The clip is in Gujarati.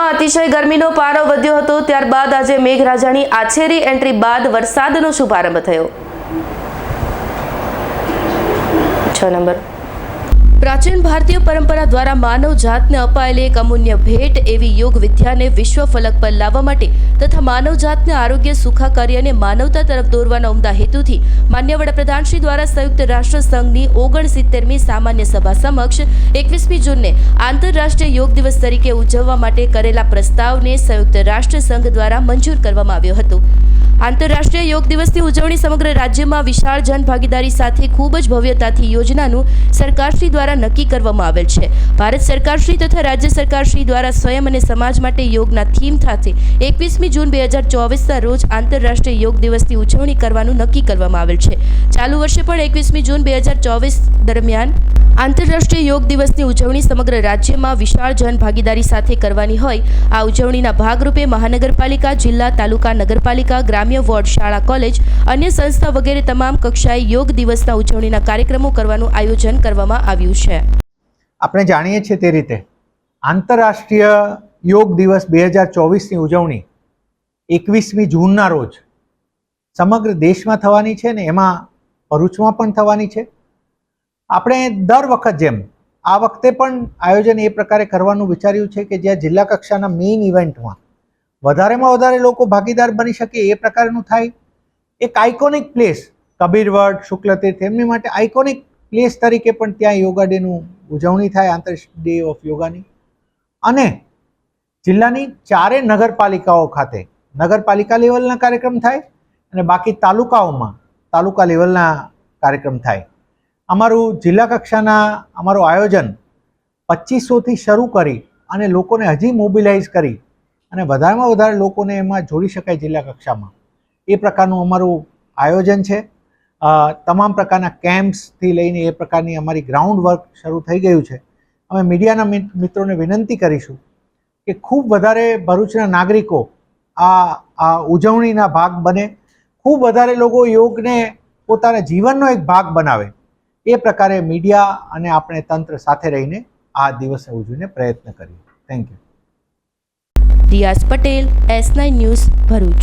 રાજ્યમાં અતિશય ગરમીનો પારો વધ્યો હતો. ત્યારબાદ આજે મેઘરાજાની આછેરી એન્ટ્રી બાદ વરસાદનો શુભારંભ થયો. છ નંબર. પ્રાચીન ભારતીય પરંપરા દ્વારા માનવ જાતને અપાયેલી એક અમૂલ્ય ભેટ એવી યોગ વિદ્યાને વિશ્વ ફલક પર લાવવા માટે તથા માનવ જાતને આરોગ્ય સુખાકારી અને માનવતા તરફ દોરવાના ઉમદા હેતુથી માન્ય વડાપ્રધાનશ્રી દ્વારા સંયુક્ત રાષ્ટ્ર સંઘની ઓગણસિત્તેરમી સામાન્ય સભા સમક્ષ એકવીસમી જૂનને આંતરરાષ્ટ્રીય યોગ દિવસ તરીકે ઉજવવા માટે કરેલા પ્રસ્તાવને સંયુક્ત રાષ્ટ્ર સંઘ દ્વારા મંજૂર કરવામાં આવ્યો હતો. આંતરરાષ્ટ્રીય યોગ દિવસની ઉજવણી સમગ્ર રાજ્યમાં વિશાળ જનભાગીદારી સાથે ખૂબ જ ભવ્યતાથી યોજનાનું સરકારશ્રી દ્વારા નક્કી કરવામાં આવેલ છે. ભારત સરકારશ્રી તથા રાજ્ય સરકારશ્રી દ્વારા સ્વયં અને સમાજ માટે યોગના થીમ સાથે એકવીસમી જૂન બે હજાર ચોવીસના રોજ આંતરરાષ્ટ્રીય યોગ દિવસની ઉજવણી કરવાનું નક્કી કરવામાં આવેલ છે. ચાલુ વર્ષે પણ એકવીસમી જૂન બે હજાર ચોવીસ દરમિયાન આંતરરાષ્ટ્રીય યોગ દિવસની ઉજવણી સમગ્ર રાજ્યમાં વિશાળ જનભાગીદારી સાથે કરવાની હોય, આ ઉજવણીના ભાગરૂપે મહાનગરપાલિકા, જિલ્લા, તાલુકા, નગરપાલિકા, ગ્રામ્ય વોર્ડ, શાળા, કોલેજ, અન્ય સંસ્થા વગેરે તમામ કક્ષાએ યોગ દિવસના ઉજવણીના કાર્યક્રમો કરવાનું આયોજન કરવામાં આવ્યું છે. આપણે જાણીએ છીએ તે રીતે આંતરરાષ્ટ્રીય યોગ દિવસ બે હજાર ચોવીસની ઉજવણી એકવીસમી જૂનના રોજ સમગ્ર દેશમાં થવાની છે ને એમાં ભરૂચમાં પણ થવાની છે. આપણે દર વખત જેમ આ વખતે પણ આયોજન એ પ્રકારે કરવાનું વિચાર્યું છે કે જ્યાં જિલ્લા કક્ષાના મેઇન ઇવેન્ટમાં વધારેમાં વધારે લોકો ભાગીદાર બની શકે એ પ્રકારનું થાય. એક આઇકોનિક પ્લેસ કબીરવડ, શુક્લતીર્થ, એમની માટે આઇકોનિક પ્લેસ તરીકે પણ ત્યાં યોગા ડેનું ઉજવણી થાય આંતર ડે ઓફ યોગાની. અને જિલ્લાની ચારે નગરપાલિકાઓ ખાતે, નગરપાલિકા લેવલના કાર્યક્રમ થાય અને બાકી તાલુકાઓમાં, તાલુકા લેવલના કાર્યક્રમ થાય. અમારું જિલ્લા કક્ષાના, અમારું આયોજન પચીસોથી શરૂ કરી અને લોકોને હજી મોબિલાઇઝ કરી અને વધારેમાં વધારે લોકોને એમાં જોડી શકાય જિલ્લા કક્ષામાં. એ પ્રકારનું અમારું આયોજન છે. તમામ પ્રકારના કેમ્પ્સથી લઈને એ પ્રકારની અમારી ગ્રાઉન્ડ વર્ક શરૂ થઈ ગયું છે. અમે મીડિયાના મિત્રોને વિનંતી કરીશું કે ખૂબ વધારે ભરૂચના નાગરિકો આ આ ઉજવણીના ભાગ બને. ખૂબ વધારે લોકો યોગને પોતાના જીવનનો એક ભાગ બનાવે. એ પ્રકારે મીડિયા અને આપણે તંત્ર સાથે રહીને આ દિવસે ઉજવીને પ્રયત્ન કરીએ. Thank you Riyaz Patel, S nine news Bharuch.